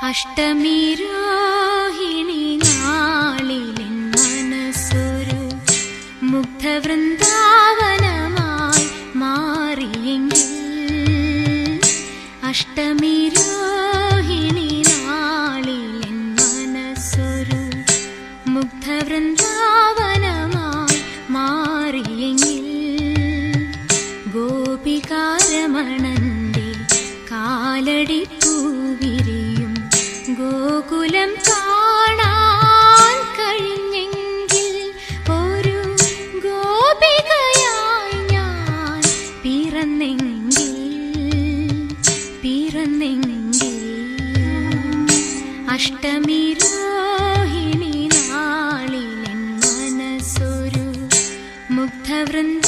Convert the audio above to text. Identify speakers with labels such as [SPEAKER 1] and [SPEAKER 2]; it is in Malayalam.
[SPEAKER 1] അഷ്ടമി രോഹിണി നാളിലെൻ മനസ്സൊരു മുഗ്ധവൃന്ദാവനമായി മാറിയെങ്കിൽ അഷ്ടമി രോഹിണി നാളിലെൻ മനസ്സൊരു മുഗ്ധവൃന്ദാവനമായി മാറിയെങ്കിൽ ഗോപികാരമണന്റെ കാലടി പൂവിരിയും ഗോകുലം കാണാൻ കഴിഞ്ഞെങ്കിൽ ഒരു ഗോപികയായി ഞാൻ പിറന്നെങ്കിൽ പിറന്നെങ്കിൽ അഷ്ടമി രോഹിണി നാളിലെൻ മനസ്സൊരു മുഗ്ധവൃന്ദ